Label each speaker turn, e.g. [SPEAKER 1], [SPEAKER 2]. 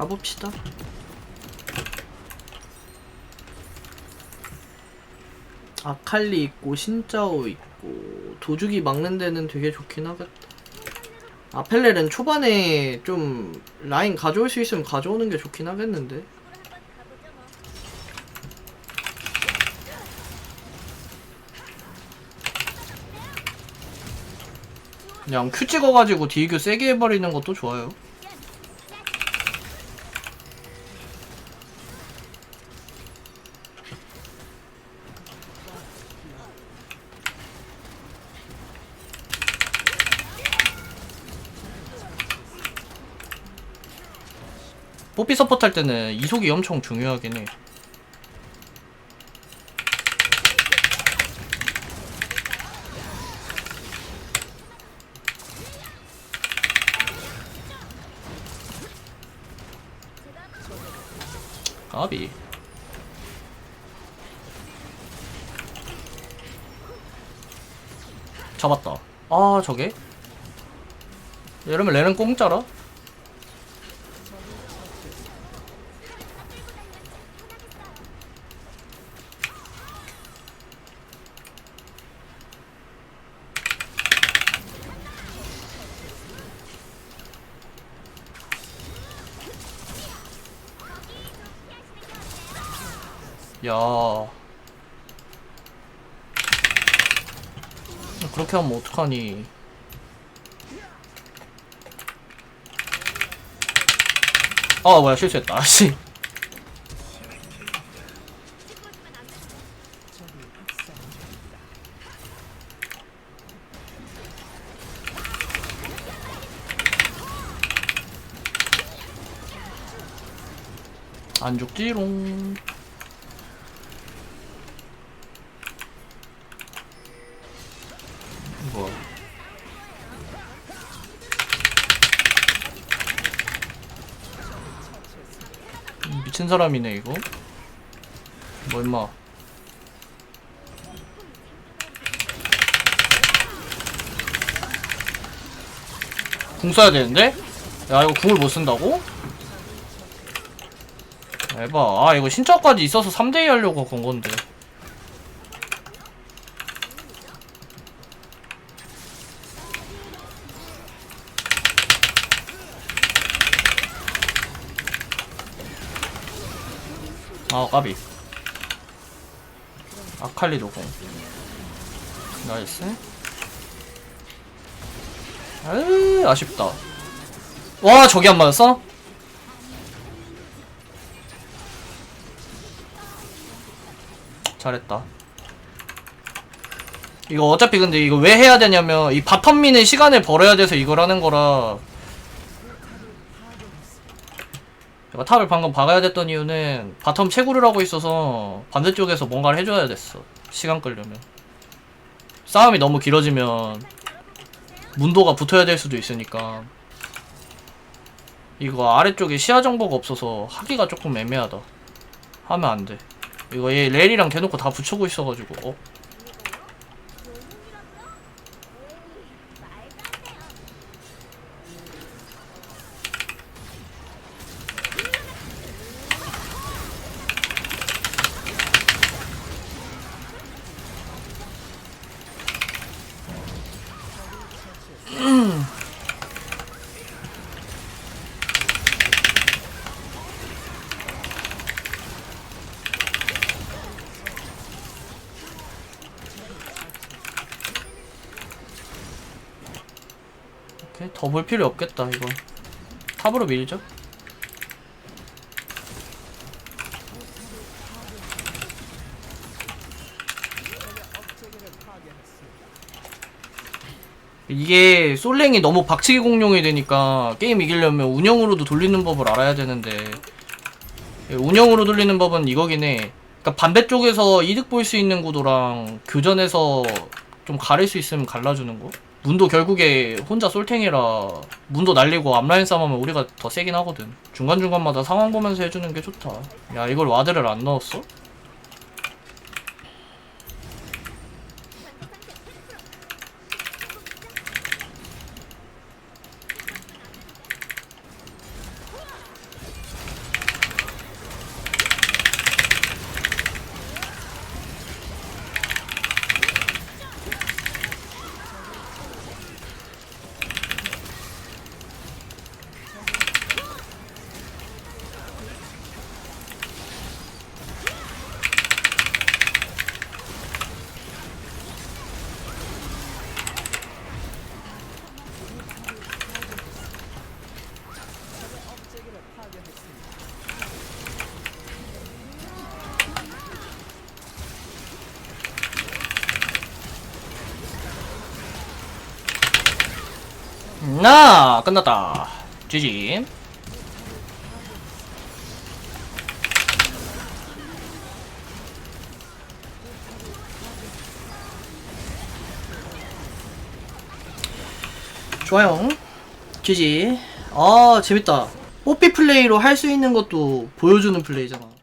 [SPEAKER 1] 가봅시다. 아칼리 있고 신짜오 있고 도주기 막는 데는 되게 좋긴 하겠다. 아펠렐은 초반에 좀 라인 가져올 수 있으면 가져오는 게 좋긴 하겠는데. 그냥 큐 찍어가지고 딜교 세게 해버리는 것도 좋아요. 뽀삐 서포트 할 때는 이속이 엄청 중요하긴 해. 까비. 잡았다. 아, 저게? 이러면 레는 공짜라? 야. 그렇게 하면 어떡하니. 아, 뭐야, 실수했다. 아씨. 안 죽지롱. 미친 사람이네 이거. 뭐 임마? 궁 써야 되는데? 야 이거 궁을 못 쓴다고? 에바 아 이거 신짜까지 있어서 3대2 하려고 건 건데 아 까비. 아칼리도 공. 나이스. 아유 아쉽다. 와 저기 안 맞았어? 잘했다. 이거 어차피 근데 이거 왜 해야 되냐면 이 바텀 미는 시간을 벌어야 돼서 이걸 하는 거라 내가 탑을 방금 박아야 됐던 이유는 바텀 채굴을 하고 있어서 반대쪽에서 뭔가를 해줘야 됐어. 시간 끌려면. 싸움이 너무 길어지면 문도가 붙어야 될 수도 있으니까. 이거 아래쪽에 시야 정보가 없어서 하기가 조금 애매하다. 하면 안돼. 이거 얘 렐이랑 대놓고 다 붙여고 있어가지고 어? 오케이. 더 볼 필요 없겠다 이거. 탑으로 밀죠? 이게 솔랭이 너무 박치기 공룡이 되니까 게임 이기려면 운영으로도 돌리는 법을 알아야 되는데 예, 운영으로 돌리는 법은 이거긴 해. 그러니까 반대 쪽에서 이득 볼 수 있는 구도랑 교전에서 좀 가릴 수 있으면 갈라주는 거 문도 결국에 혼자 솔탱이라 문도 날리고 앞라인 싸움하면 우리가 더 세긴 하거든 중간중간마다 상황 보면서 해주는 게 좋다 야 이걸 와드를 안 넣었어? 나 끝났다. GG. 좋아요. GG. 아, 재밌다. 뽀삐 플레이로 할 수 있는 것도 보여주는 플레이잖아.